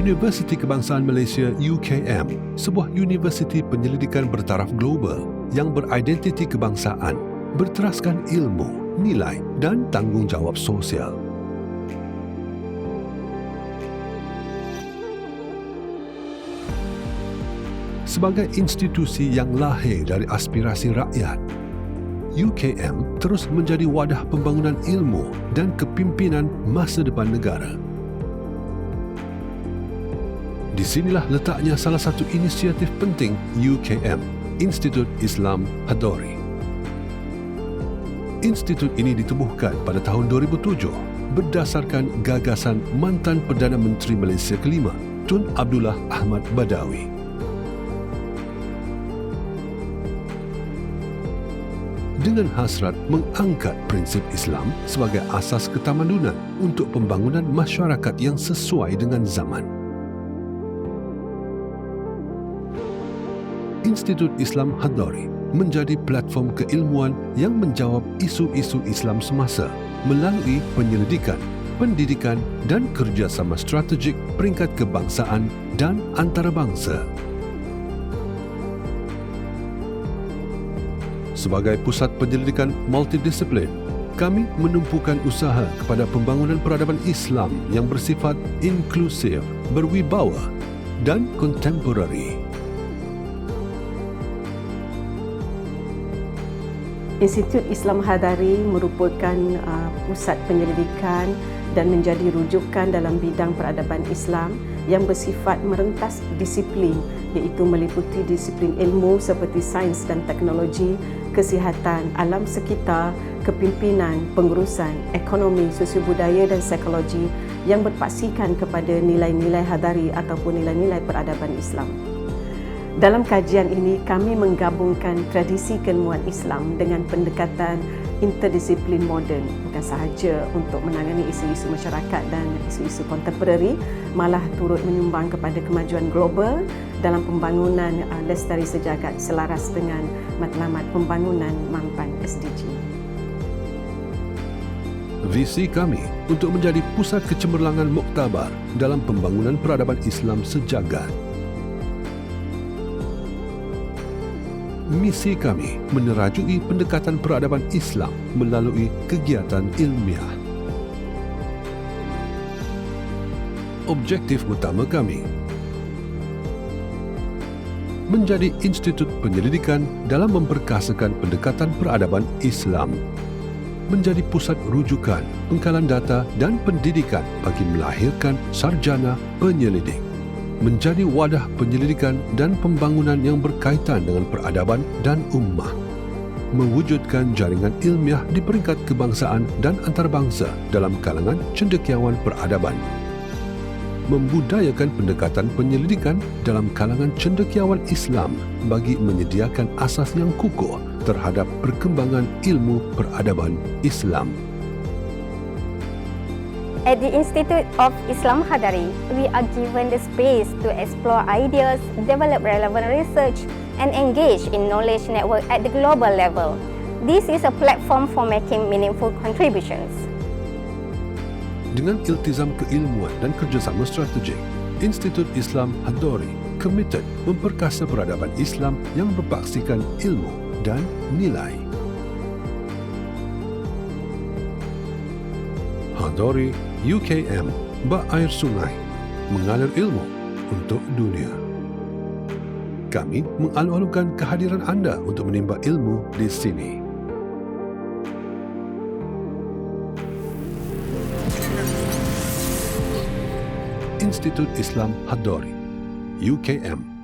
Universiti Kebangsaan Malaysia UKM, sebuah universiti penyelidikan bertaraf global yang beridentiti kebangsaan, berteraskan ilmu, nilai dan tanggungjawab sosial. Sebagai institusi yang lahir dari aspirasi rakyat, UKM terus menjadi wadah pembangunan ilmu dan kepimpinan masa depan negara. Di sinilah letaknya salah satu inisiatif penting UKM, Institut Islam Hadori. Institut ini ditubuhkan pada tahun 2007 berdasarkan gagasan mantan Perdana Menteri Malaysia kelima, Tun Abdullah Ahmad Badawi. Dengan hasrat mengangkat prinsip Islam sebagai asas ketamadunan untuk pembangunan masyarakat yang sesuai dengan zaman. Institut Islam Hadari menjadi platform keilmuan yang menjawab isu-isu Islam semasa melalui penyelidikan, pendidikan dan kerjasama strategik peringkat kebangsaan dan antarabangsa. Sebagai pusat penyelidikan multidisiplin, kami menumpukan usaha kepada pembangunan peradaban Islam yang bersifat inklusif, berwibawa dan kontemporari. Institut Islam Hadari merupakan uh, pusat penyelidikan dan menjadi rujukan dalam bidang peradaban Islam yang bersifat merentas disiplin iaitu meliputi disiplin ilmu seperti sains dan teknologi, kesihatan, alam sekitar, kepimpinan, pengurusan, ekonomi, sosiobudaya dan psikologi yang berpaksikan kepada nilai-nilai hadari ataupun nilai-nilai peradaban Islam. Dalam kajian ini, kami menggabungkan tradisi keilmuan Islam dengan pendekatan interdisiplin moden bukan sahaja untuk menangani isu-isu masyarakat dan isu-isu kontemporari malah turut menyumbang kepada kemajuan global dalam pembangunan uh, lestari sejagat selaras dengan matlamat pembangunan mampan SDG. Visi kami untuk menjadi pusat kecemerlangan muktabar dalam pembangunan peradaban Islam sejagat misi kami menerajui pendekatan peradaban Islam melalui kegiatan ilmiah. Objektif utama kami menjadi institut penyelidikan dalam memperkasakan pendekatan peradaban Islam menjadi pusat rujukan, pengkalan data dan pendidikan bagi melahirkan sarjana penyelidik menjadi wadah penyelidikan dan pembangunan yang berkaitan dengan peradaban dan ummah mewujudkan jaringan ilmiah di peringkat kebangsaan dan antarabangsa dalam kalangan cendekiawan peradaban membudayakan pendekatan penyelidikan dalam kalangan cendekiawan Islam bagi menyediakan asas yang kukuh terhadap perkembangan ilmu peradaban Islam. At the Institute of Islam Hadari, we are given the space to explore ideas, develop relevant research, and engage in knowledge network at the global level. This is a platform for making meaningful contributions. Dengan iltizam keilmuan dan kerjasama strategik, Institut Islam Hadori committed memperkasa peradaban Islam yang berpaksikan ilmu dan nilai. Hadori UKM Bak Air Sungai Mengalir ilmu untuk dunia Kami mengalu-alukan kehadiran anda untuk menimba ilmu di sini. Institut Islam Hadori UKM